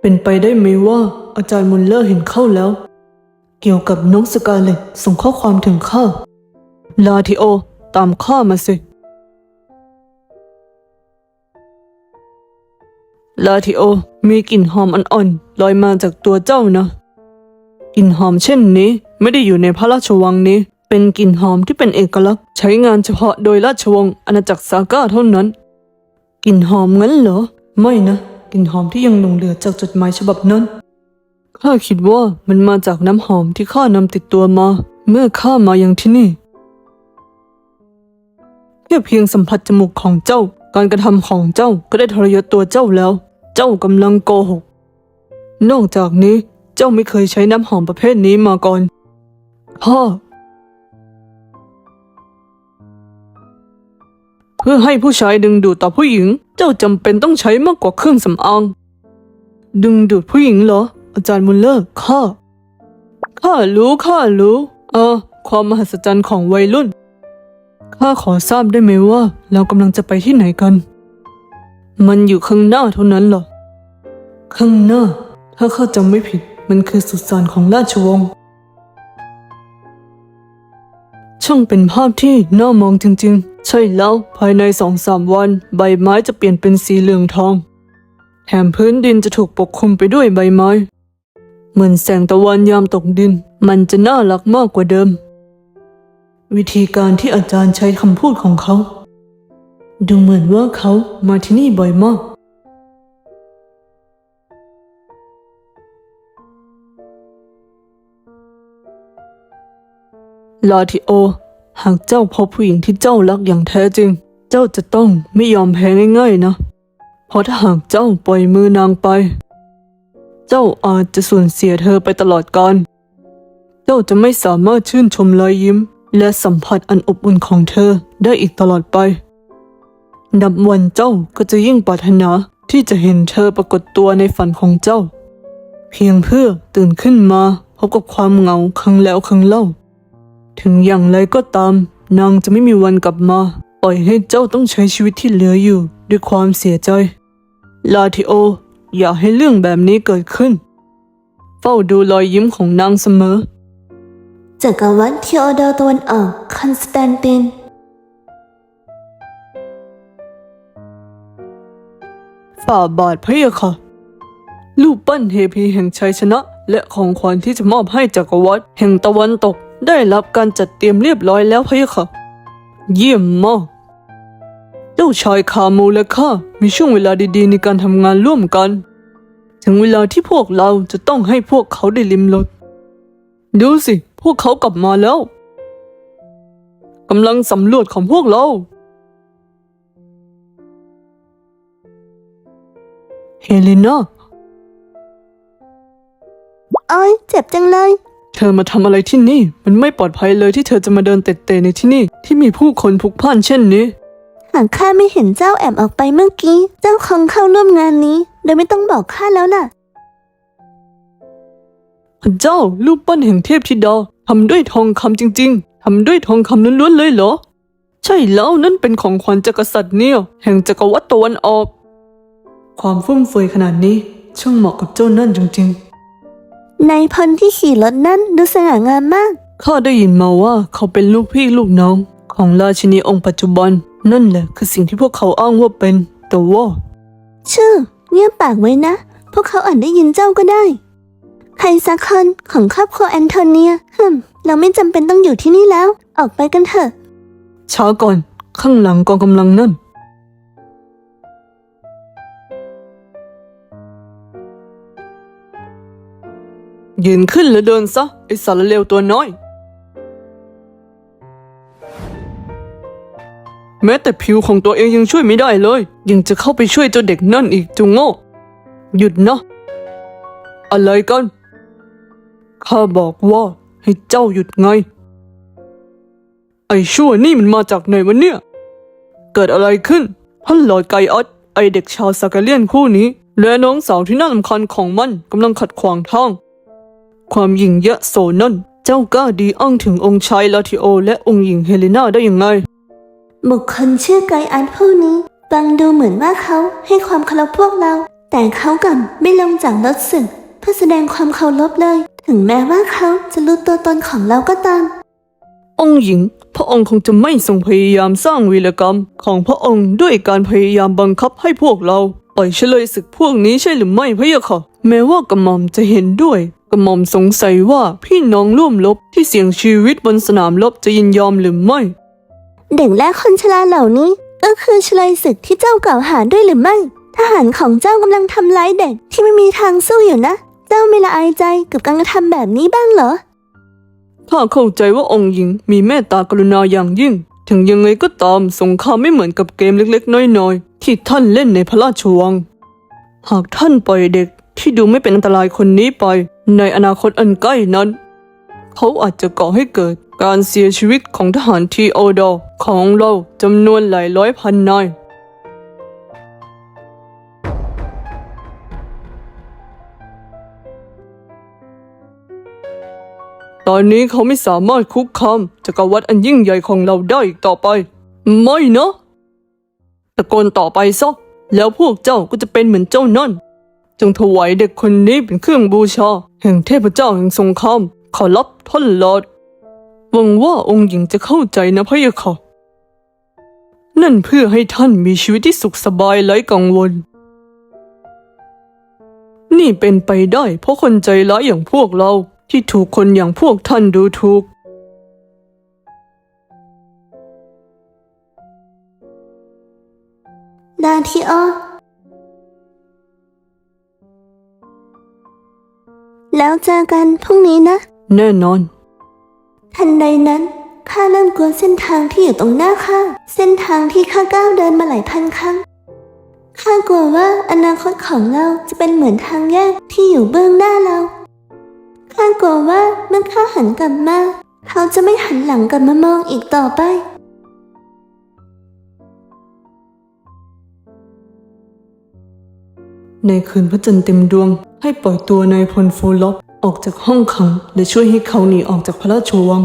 เป็นไปได้ไหมว่า อาจารย์มุลเลอร์เห็นเข้าแล้ว เกี่ยวกับน้องสกาเลตส่งข้อความถึงข้าลาทิโอ ตามข้ามาสิ ลาทิโอ มีกลิ่นหอมอ่อนๆลอยมาจากตัวเจ้านะ กลิ่นหอมเช่นนี้ไม่ได้อยู่ในพระราชวังนี้ เป็นกลิ่นหอมที่เป็นเอกลักษณ์ ใช้งานเฉพาะโดยราชวงศ์อาณาจักรซาก้าเท่านั้น กลิ่นหอมงั้นเหรอ ไม่นะ กลิ่นหอมที่ยังหลงเหลือจากจดหมายฉบับนั้น ข้าคิดว่ามันมาจากน้ำหอมที่ข้านำติดตัวมา เมื่อข้ามายังที่นี่แค่เพียงสัมผัสจมูกของเจ้า การกระทำของเจ้าก็ได้ทรยศตัวเจ้าแล้ว เจ้ากำลังโกหก นอกจากนี้เจ้าไม่เคยใช้น้ำหอมประเภทนี้มาก่อนพ่อ เพื่อให้ผู้ชายดึงดูดต่อผู้หญิง เจ้าจำเป็นต้องใช้มากกว่าเครื่องสำอาง ดึงดูดผู้หญิงเหรอ อาจารย์มุลเลอร์ข้า ข้ารู้ข้ารู้ เออ ความมหัศจรรย์ของวัยรุ่น ข้าขอทราบได้ไหมว่า เรากำลังจะไปที่ไหนกัน มันอยู่ข้างหน้าเท่านั้นเหรอ ข้างหน้า ถ้าข้าจำไม่ผิด มันคือสุสานของราชวงศ์ ช่างเป็นภาพที่น่ามองจริงๆ ใช่แล้วภายในสองสามวัน ใบไม้จะเปลี่ยนเป็นสีเหลืองทอง แถมพื้นดินจะถูกปกคลุมไปด้วยใบไม้ เหมือนแสงตะวันยามตกดิน มันจะน่ารักมากกว่าเดิม วิธีการที่อาจารย์ใช้คำพูดของเขา ดูเหมือนว่าเขามาที่นี่บ่อยมาก ลาทิโอ หากเจ้าพบผู้หญิงที่เจ้ารักอย่างแท้จริง เจ้าจะต้องไม่ยอมแพ้ง่ายๆนะเพราะถ้าหากเจ้าปล่อยมือนางไป เจ้าอาจจะสูญเสียเธอไปตลอดกาลเจ้าจะไม่สามารถชื่นชมรอยยิ้ม และสัมผัสอันอบอุ่นของเธอได้อีกตลอดไป นับวันเจ้าก็จะยิ่งปรารถนาที่จะเห็นเธอปรากฏตัวในฝันของเจ้า เพียงเพื่อตื่นขึ้นมาพบกับความเหงาครั้งแล้วครั้งเล่า ถึงอย่างไรก็ตาม นางจะไม่มีวันกลับมา ปล่อยให้เจ้าต้องใช้ชีวิตที่เหลืออยู่ ด้วยความเสียใจ ลาทิโอ อย่าให้เรื่องแบบนี้เกิดขึ้น เฝ้าดูรอยยิ้มของนางเสมอ จักรวรรดิเทโอดอร์ตะวันออกคอนสแตนติน ฝ่าบาทพระเยาค่ะ รูปปั้นเฮพีแห่งชัยชนะ และของขวัญที่จะมอบให้จักรวรรดิแห่งตะวันตก ได้รับการจัดเตรียมเรียบร้อยแล้วพะเยาค่ะ เยี่ยมมากเจ้าชายคาโมและข้ามีช่วงเวลาดีๆ ในการทำงานร่วมกัน ถึงเวลาที่พวกเราจะต้องให้พวกเขาได้ลิมรสดูสิ พวกเขากลับมาแล้วกำลังสำรวจของพวกเรา เฮเลนา โอ้ยเจ็บจังเลย ธอมาทำอะไรที่นี่ มันไม่ปลอดภัยเลยที่เธอจะมาเดินเตะๆในที่นี่ ที่มีผู้คนพลุกพล่านเช่นนี้ หากข้าไม่เห็นเจ้าแอบออกไปเมื่อกี้ เจ้าคงเข้าร่วมงานนี้ โดยไม่ต้องบอกข้าแล้วล่ะพระเจ้ารูปปั้นแห่งเทพธิดาทำด้วยทองคำจริง ๆทำด้วยทองคำล้วนๆเลยเหรอ ใช่แล้วนั่นเป็นของขวัญจากกษัตริย์เนี่ย แห่งจักรวรรดิตะวันออก ความฟุ่มเฟือยขนาดนี้ช่างเหมาะกับเจ้านั่นจริง นายพลที่ขี่รถนั่นดูสง่างามมากๆข้าได้ยินมาว่าเขาเป็นลูกพี่ลูกน้อง ของราชินีองค์ปัจจุบัน นั่นแหละคือสิ่งที่พวกเขาอ้างว่าเป็น แต่ว่า ชื่อ เงียบปากไว้นะ พวกเขาอาจได้ยินเจ้าก็ได้ ใครสักคนของครอบครัวแอนโทเนียฮึมเราไม่จำเป็นต้องอยู่ที่นี่แล้ว ออกไปกันเถอะ ช้าก่อน ข้างหลังกองกำลังนั่น ยืนขึ้นแล้วเดินซะ ไอสารเลวตัวน้อย แม้แต่ผิวของตัวเองยังช่วยไม่ได้เลย ยังจะเข้าไปช่วยเจ้าเด็กนั่นอีกจุงโง่ หยุดนะ อะไรกัน ข้าบอกว่าให้เจ้าหยุดไง ไอชั่วนี่มันมาจากไหนวะเนี่ย เกิดอะไรขึ้นท่านหลอดไกออสไอเด็กชาวซากาเลียนคู่นี้และน้องสาวที่น่าลำคาญของมันกำลังขัดขวางทาง ความหยิ่งยะโสนั่น เจ้ากล้าดีอ้างถึงองค์ชายลาทิโอ และองค์หญิงเฮเลนาได้ยังไง บุคคลชื่อไกอันผู้นี้ฟังดูเหมือนว่าเขาให้ความเคารพพวกเรา แต่เขากลับไม่ลงจากรถสึกเพื่อแสดงความเคารพเลย ถึงแม้ว่าเขาจะรู้ตัวตนของเราก็ตาม องค์หญิง พระองค์คงจะไม่ทรงพยายามสร้างวีรกรรมของพระองค์ด้วยการพยายามบังคับให้พวกเราปล่อยเฉลยศึกพวกนี้ใช่หรือไม่พะยะค่ะ แม้ว่ากระหม่อมจะเห็นด้วย กระหม่อมสงสัยว่าพี่น้องร่วมรบที่เสี่ยงชีวิตบนสนามรบจะยินยอมหรือไม่ เด็กและคนชราเหล่านี้ก็คือชลยศึกที่เจ้ากล่าวหาด้วยหรือไม่ ทหารของเจ้ากำลังทำร้ายเด็กที่ไม่มีทางสู้อยู่นะ เจ้าไม่ละอายใจกับการกระทำแบบนี้บ้างเหรอข้าเข้าใจว่าองค์หญิงมีเมตตากรุณาอย่างยิ่ง ถึงยังไงก็ตามสงครามไม่เหมือนกับเกมเล็กๆ น้อยๆ ที่ท่านเล่นในพระราชวัง หากท่านปล่อยเด็กที่ดูไม่เป็นอันตรายคนนี้ไป ในอนาคตอันใกล้นั้น เขาอาจจะก่อให้เกิดการเสียชีวิตของทหารทีโอดอร์ของเราจำนวนหลายร้อยพันนาย ตอนนี้เขาไม่สามารถคุกคามจักรวรรดิอันยิ่งใหญ่ของเราได้อีกต่อไป ไม่นะตะโกนต่อไปซะแล้วพวกเจ้าก็จะเป็นเหมือนเจ้านั่น จงถวายเด็กคนนี้เป็นเครื่องบูชา แห่งเทพเจ้าแห่งสงครามขอรับท่านลอดหวังว่าองค์หญิงจะเข้าใจนะพะยะค่ะ นั่นเพื่อให้ท่านมีชีวิตที่สุขสบายไร้กังวล นี่เป็นไปได้เพราะคนใจร้ายอย่างพวกเราที่ถูกคนอย่างพวกท่านดูถูกดาทีออ แล้วเจอกันพรุ่งนี้นะ แน่นอน ทันใดนั้นข้าเริ่มกลัวเส้นทางที่อยู่ตรงหน้าข้าเส้นทางที่ข้าก้าวเดินมาหลายพันครั้งข้ากลัวว่าอนาคตของเราจะเป็นเหมือนทางแยกที่อยู่เบื้องหน้าเราข้ากลัวว่าเมื่อข้าหันกลับมาเขาจะไม่หันหลังกลับมามองอีกต่อไปในคืนพระจันทร์เต็มดวง ให้ปล่อยตัวนายพลฟูล็อปออกจากห้องขังและช่วยให้เขาหนีออกจากพระราชวัง